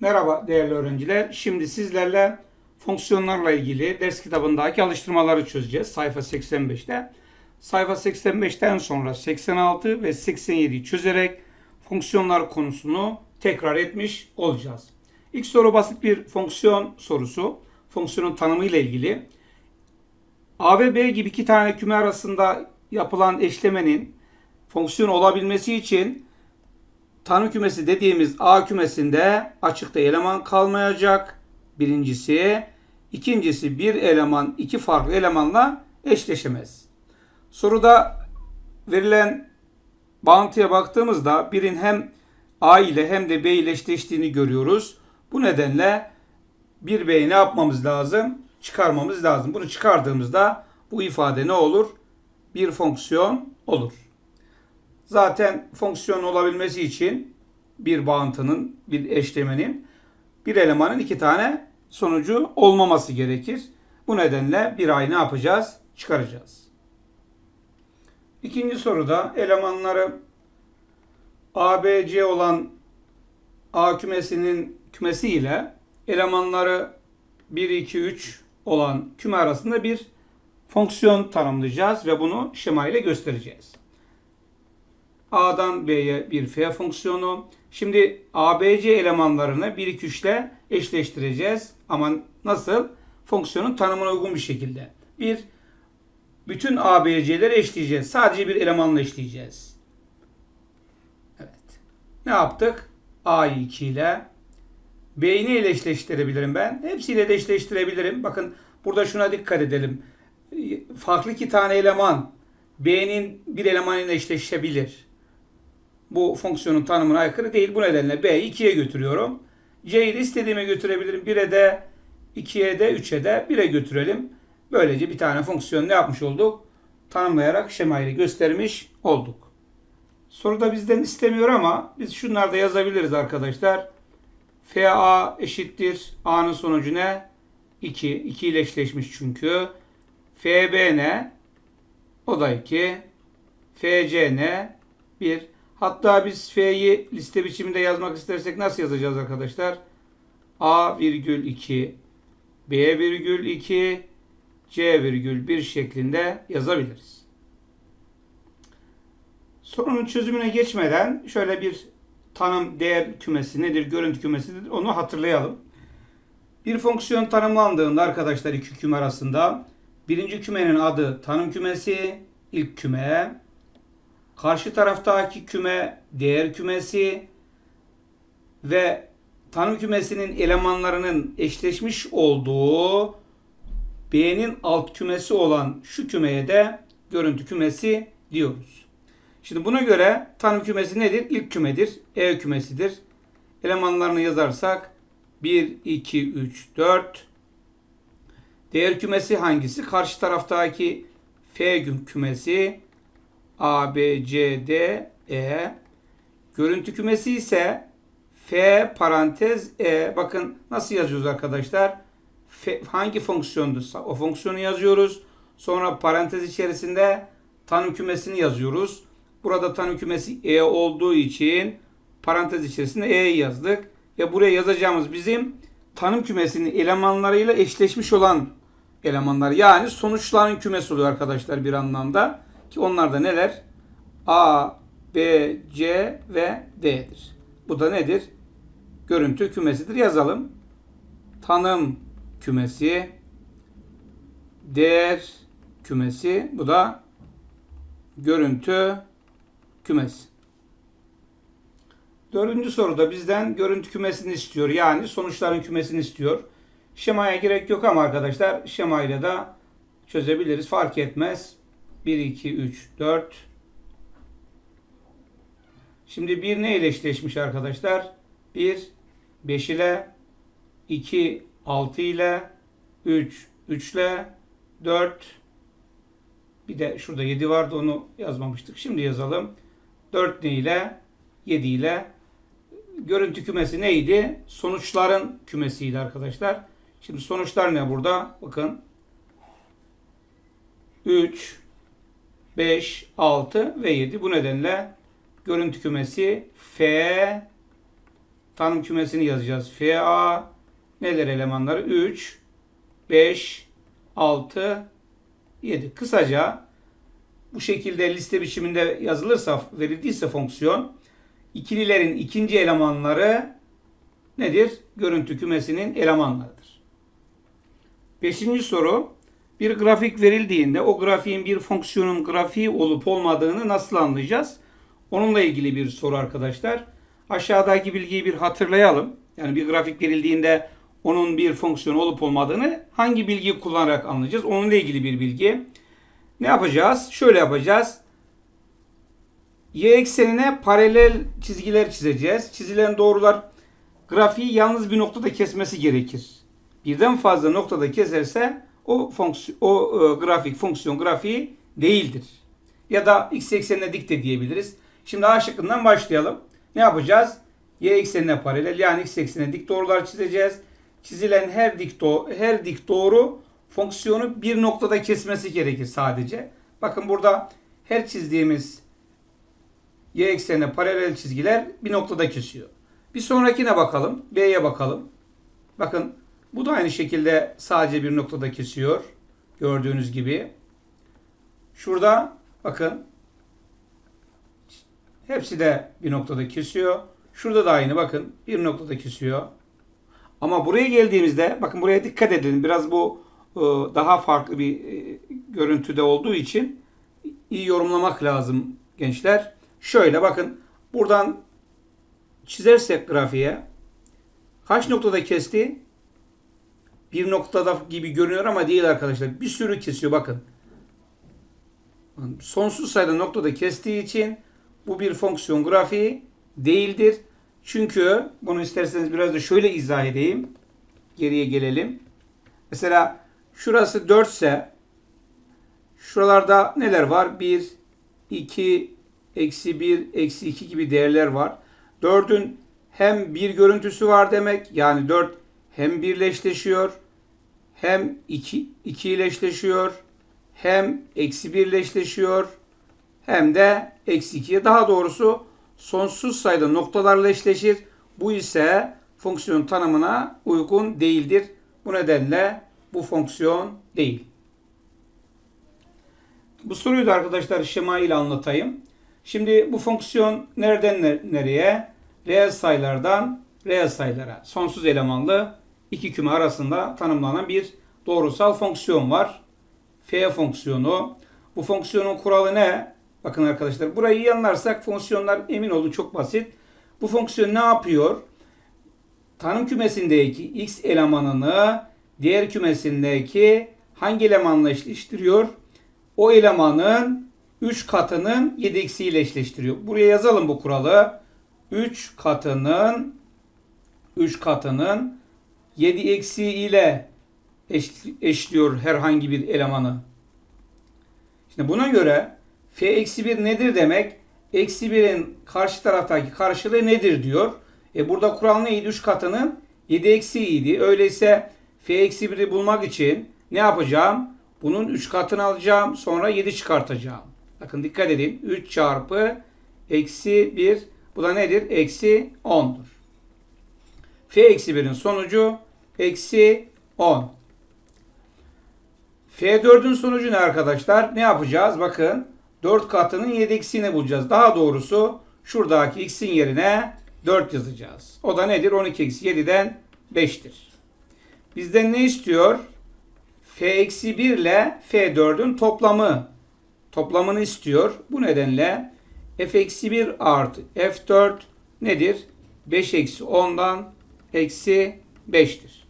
Merhaba değerli öğrenciler. Şimdi sizlerle fonksiyonlarla ilgili ders kitabındaki alıştırmaları çözeceğiz. Sayfa 85'te. Sayfa 85'ten sonra 86 ve 87'yi çözerek fonksiyonlar konusunu tekrar etmiş olacağız. İlk soru basit bir fonksiyon sorusu. Fonksiyonun tanımı ile ilgili. A ve B gibi iki tane küme arasında yapılan eşlemenin fonksiyon olabilmesi için tanım kümesi dediğimiz A kümesinde açıkta eleman kalmayacak. Birincisi. ikincisi bir eleman iki farklı elemanla eşleşemez. Soruda verilen bağıntıya baktığımızda birin hem A ile hem de B ile eşleştiğini görüyoruz. Bu nedenle bir B'yi ne yapmamız lazım? Çıkarmamız lazım. Bunu çıkardığımızda bu ifade ne olur? Bir fonksiyon olur. Zaten fonksiyon olabilmesi için bir bağıntının, bir eşlemenin bir elemanın iki tane sonucu olmaması gerekir. Bu nedenle bir ay ne yapacağız? Çıkaracağız. İkinci soruda elemanları A, B, C olan A kümesinin kümesi ile elemanları 1, 2, 3 olan küme arasında bir fonksiyon tanımlayacağız ve bunu şema ile göstereceğiz. A'dan B'ye bir F fonksiyonu. Şimdi ABC elemanlarını 1, 2, 3 ile eşleştireceğiz. Ama nasıl? Fonksiyonun tanımına uygun bir şekilde. Bir, bütün ABC'leri eşleyeceğiz. Sadece bir elemanla eşleyeceğiz. Evet. Ne yaptık? A'yı 2 ile B'yi neyle eşleştirebilirim ben? Hepsiyle de eşleştirebilirim. Bakın burada şuna dikkat edelim. Farklı iki tane eleman B'nin bir elemanıyla eşleşebilir. Bu fonksiyonun tanımına aykırı değil. Bu nedenle B'yi 2'ye götürüyorum. C'yi de istediğime götürebilirim. 1'e de 2'ye de 3'e de 1'e götürelim. Böylece bir tane fonksiyon ne yapmış olduk? Tanımlayarak şemayla göstermiş olduk. Soruda bizden istemiyor ama biz şunları da yazabiliriz arkadaşlar. FA eşittir. A'nın sonucu ne? 2. 2 ile eşleşmiş çünkü. FB ne? O da 2. FC ne? 1. Hatta biz F'yi liste biçiminde yazmak istersek nasıl yazacağız arkadaşlar? A virgül 2, B virgül 2, C virgül 1 şeklinde yazabiliriz. Sorunun çözümüne geçmeden şöyle bir tanım değer kümesi nedir, görüntü kümesidir onu hatırlayalım. Bir fonksiyon tanımlandığında arkadaşlar iki küme arasında birinci kümenin adı tanım kümesi, ilk küme, karşı taraftaki küme değer kümesi ve tanım kümesinin elemanlarının eşleşmiş olduğu B'nin alt kümesi olan şu kümeye de görüntü kümesi diyoruz. Şimdi buna göre tanım kümesi nedir? İlk kümedir. E kümesidir. Elemanlarını yazarsak 1, 2, 3, 4. Değer kümesi hangisi? Karşı taraftaki F kümesi A, B, C, D, E. Görüntü kümesi ise F parantez E. Bakın nasıl yazıyoruz arkadaşlar? F, hangi fonksiyondu? O fonksiyonu yazıyoruz. Sonra parantez içerisinde tanım kümesini yazıyoruz. Burada tanım kümesi E olduğu için parantez içerisinde E'yi yazdık. Ve buraya yazacağımız bizim tanım kümesinin elemanlarıyla eşleşmiş olan elemanlar. Yani sonuçların kümesi oluyor arkadaşlar bir anlamda. Ki onlar da neler? A, B, C ve D'dir. Bu da nedir? Görüntü kümesidir. Yazalım. Tanım kümesi, değer kümesi. Bu da görüntü kümesi. Dördüncü soruda bizden görüntü kümesini istiyor. Yani sonuçların kümesini istiyor. Şemaya gerek yok ama arkadaşlar şemayla da çözebiliriz. Fark etmez. 1, 2, 3, 4. Şimdi 1 ne ile eşleşmiş arkadaşlar? 1, 5 ile, 2, 6 ile, 3, 3 ile, 4, bir de şurada 7 vardı onu yazmamıştık. Şimdi yazalım. 4 ne ile? 7 ile. Görüntü kümesi neydi? Sonuçların kümesiydi arkadaşlar. Şimdi sonuçlar ne burada? Bakın. 3, 5, 6 ve 7. Bu nedenle görüntü kümesi F tanım kümesini yazacağız. FA neler elemanları? 3, 5, 6, 7. Kısaca bu şekilde liste biçiminde yazılırsa, verildiyse fonksiyon ikililerin ikinci elemanları nedir? Görüntü kümesinin elemanlarıdır. Beşinci soru. Bir grafik verildiğinde o grafiğin bir fonksiyonun grafiği olup olmadığını nasıl anlayacağız? Onunla ilgili bir soru arkadaşlar. Aşağıdaki bilgiyi bir hatırlayalım. Yani bir grafik verildiğinde onun bir fonksiyon olup olmadığını hangi bilgiyi kullanarak anlayacağız? Onunla ilgili bir bilgi. Ne yapacağız? Şöyle yapacağız. Y eksenine paralel çizgiler çizeceğiz. Çizilen doğrular grafiği yalnız bir noktada kesmesi gerekir. Birden fazla noktada keserse o fonksiyon, o e, grafik fonksiyon grafiği değildir. Ya da x eksenine dik de diyebiliriz. Şimdi A şıkkından başlayalım. Ne yapacağız? Y eksenine paralel yani x eksenine dik doğrular çizeceğiz. Çizilen her dik doğru, her dik doğru fonksiyonu bir noktada kesmesi gerekir sadece. Bakın burada her çizdiğimiz y eksenine paralel çizgiler bir noktada kesiyor. Bir sonrakine bakalım. B'ye bakalım. Bakın bu da aynı şekilde sadece bir noktada kesiyor. Gördüğünüz gibi. Şurada bakın hepsi de bir noktada kesiyor. Şurada da aynı bakın bir noktada kesiyor. Ama buraya geldiğimizde bakın buraya dikkat edin. Biraz bu e, daha farklı bir e, görüntüde olduğu için iyi yorumlamak lazım gençler. Şöyle bakın buradan çizersek grafiğe kaç noktada kesti? Bir noktada gibi görünüyor ama değil arkadaşlar. Bir sürü kesiyor bakın. Sonsuz sayıda noktada kestiği için bu bir fonksiyon grafiği değildir. Çünkü bunu isterseniz biraz da şöyle izah edeyim. Geriye gelelim. Mesela şurası 4 ise şuralarda neler var? 1, 2, eksi 1, eksi 2 gibi değerler var. 4'ün hem bir görüntüsü var demek. Yani 4 hem birleşleşiyor hem 2, 2 ileşleşiyor hem eksi 1 ileşleşiyor hem de eksi 2'ye daha doğrusu sonsuz sayıda noktalarla eşleşir. Bu ise fonksiyon tanımına uygun değildir. Bu nedenle bu fonksiyon değil. Bu soruyu da arkadaşlar şema ile anlatayım. Şimdi bu fonksiyon nereden nereye? Reel sayılardan reel sayılara sonsuz elemanlı iki küme arasında tanımlanan bir doğrusal fonksiyon var. F fonksiyonu. Bu fonksiyonun kuralı ne? Bakın arkadaşlar burayı iyi anlarsak fonksiyonlar emin olun çok basit. Bu fonksiyon ne yapıyor? Tanım kümesindeki x elemanını diğer kümesindeki hangi elemanla eşleştiriyor? O elemanın 3 katının 7 eksiğiyle eşleştiriyor. Buraya yazalım bu kuralı. 3 katının 3 katının 7 eksiği ile eş, eşliyor herhangi bir elemanı. Şimdi buna göre f eksi 1 nedir demek? Eksi 1'in karşı taraftaki karşılığı nedir diyor. E burada kural neydi? 3 katının 7 eksiğiydi. Öyleyse f eksi 1'i bulmak için ne yapacağım? Bunun 3 katını alacağım. Sonra 7 çıkartacağım. Bakın dikkat edin. 3 çarpı eksi 1. Bu da nedir? Eksi 10'dur. f eksi 1'in sonucu eksi 10. F4'ün sonucu ne arkadaşlar? Ne yapacağız? Bakın 4 katının 7 eksiğini bulacağız. Daha doğrusu şuradaki x'in yerine 4 yazacağız. O da nedir? 12 eksi 7'den 5'tir. Bizden ne istiyor? F eksi 1 ile F4'ün toplamı. Toplamını istiyor. Bu nedenle F eksi 1 artı F4 nedir? 5 eksi 10'dan eksi 5'tir.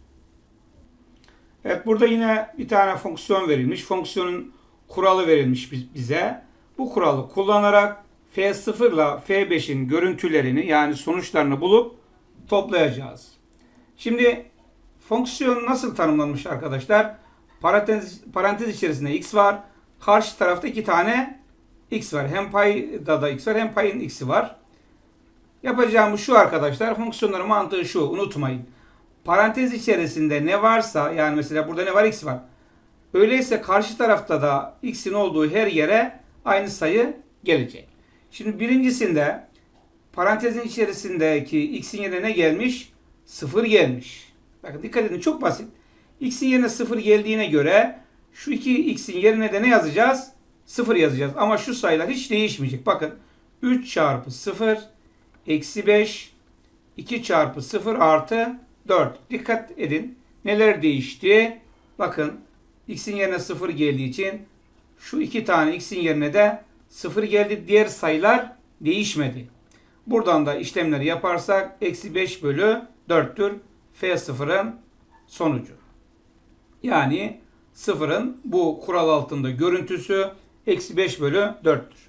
Evet burada yine bir tane fonksiyon verilmiş. Fonksiyonun kuralı verilmiş bize. Bu kuralı kullanarak F0 ile F5'in görüntülerini yani sonuçlarını bulup toplayacağız. Şimdi fonksiyon nasıl tanımlanmış arkadaşlar? Parantez, parantez içerisinde x var. Karşı tarafta iki tane x var. Hem payda da x var hem payın x'i var. Yapacağımız şu arkadaşlar. Fonksiyonların mantığı şu. Unutmayın. Parantez içerisinde ne varsa yani mesela burada ne var? x var. Öyleyse karşı tarafta da x'in olduğu her yere aynı sayı gelecek. Şimdi birincisinde Parantezin içerisindeki x'in yerine ne gelmiş? 0 gelmiş. Bakın dikkat edin çok basit. x'in yerine 0 geldiğine göre şu 2x'in yerine de ne yazacağız? 0 yazacağız. Ama şu sayılar hiç değişmeyecek. Bakın 3 çarpı 0 eksi 5 2 çarpı 0 artı 4. Dikkat edin. Neler değişti? Bakın x'in yerine 0 geldiği için şu iki tane x'in yerine de 0 geldi. Diğer sayılar değişmedi. Buradan da işlemleri yaparsak eksi 5 bölü 4'tür. F0'ın sonucu. Yani 0'ın bu kural altında görüntüsü eksi 5 bölü 4'tür.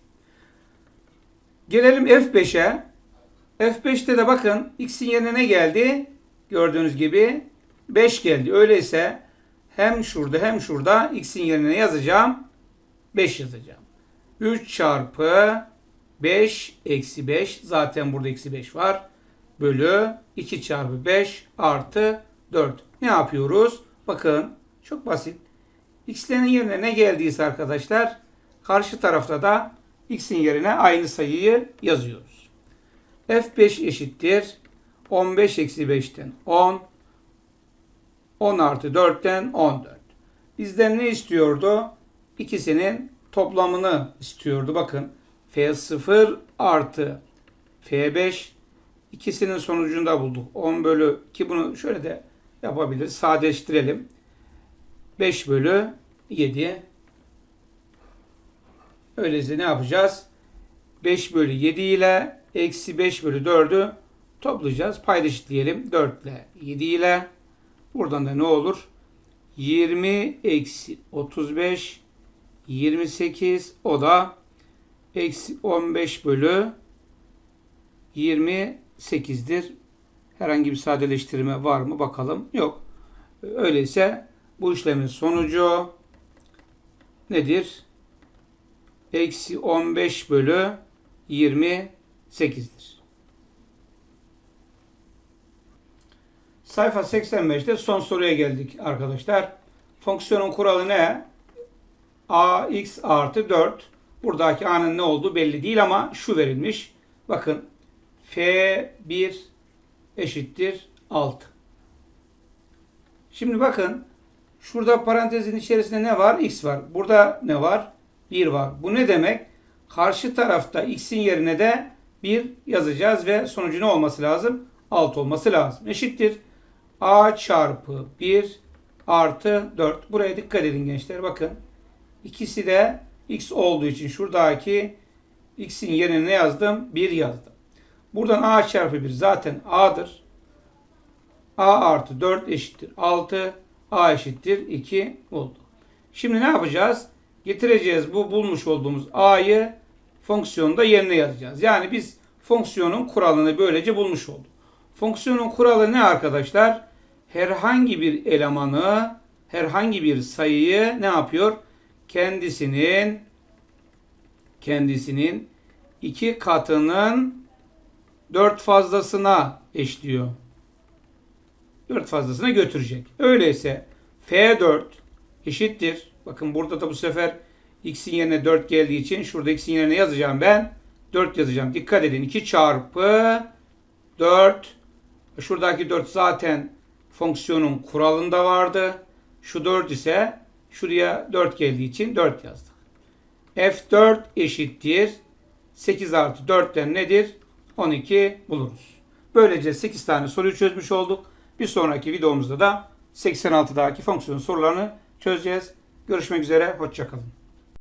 Gelelim F5'e. F5'te de bakın x'in yerine ne geldi? Gördüğünüz gibi 5 geldi. Öyleyse hem şurada hem şurada x'in yerine yazacağım? 5 yazacağım. 3 çarpı 5 eksi 5 zaten burada eksi 5 var. Bölü 2 çarpı 5 artı 4. Ne yapıyoruz? Bakın çok basit. X'lerin yerine ne geldiyse arkadaşlar karşı tarafta da x'in yerine aynı sayıyı yazıyoruz. F5 eşittir. 15 eksi 5'ten 10. 10 artı 4'ten 14. Bizden ne istiyordu? İkisinin toplamını istiyordu. Bakın F0 artı F5 ikisinin sonucunda bulduk. 10 bölü ki bunu şöyle de yapabiliriz. Sadeleştirelim. 5 bölü 7 Öyleyse ne yapacağız? 5 bölü 7 ile eksi 5 bölü 4'ü toplayacağız. Payda eşitleyelim. 4 ile 7 ile. Buradan da ne olur? 20 eksi 35 28 o da eksi 15 bölü 28'dir. Herhangi bir sadeleştirme var mı bakalım. Yok. Öyleyse bu işlemin sonucu nedir? Eksi 15 bölü 28'dir. Sayfa 85'te son soruya geldik arkadaşlar. Fonksiyonun kuralı ne? ax artı 4. Buradaki a'nın ne olduğu belli değil ama şu verilmiş. Bakın f1 eşittir 6. Şimdi bakın şurada parantezin içerisinde ne var? x var. Burada ne var? 1 var. Bu ne demek? Karşı tarafta x'in yerine de 1 yazacağız ve sonucu ne olması lazım? 6 olması lazım. Eşittir. A çarpı 1 artı 4. Buraya dikkat edin gençler. Bakın. İkisi de x olduğu için şuradaki x'in yerine ne yazdım? 1 yazdım. Buradan a çarpı 1 zaten a'dır. a artı 4 eşittir 6. a eşittir 2 oldu. Şimdi ne yapacağız? Getireceğiz bu bulmuş olduğumuz a'yı fonksiyonda yerine yazacağız. Yani biz fonksiyonun kuralını böylece bulmuş olduk. Fonksiyonun kuralı ne arkadaşlar? Herhangi bir elemanı, herhangi bir sayıyı ne yapıyor? Kendisinin kendisinin iki katının dört fazlasına eşliyor. Dört fazlasına götürecek. Öyleyse F4 eşittir. Bakın burada da bu sefer x'in yerine 4 geldiği için şurada x'in yerine yazacağım ben. 4 yazacağım. Dikkat edin. 2 çarpı 4. Şuradaki 4 zaten fonksiyonun kuralında vardı. Şu 4 ise şuraya 4 geldiği için 4 yazdık. F4 eşittir. 8 artı 4'ten nedir? 12 buluruz. Böylece 8 tane soruyu çözmüş olduk. Bir sonraki videomuzda da 86'daki fonksiyon sorularını çözeceğiz. Görüşmek üzere. Hoşçakalın.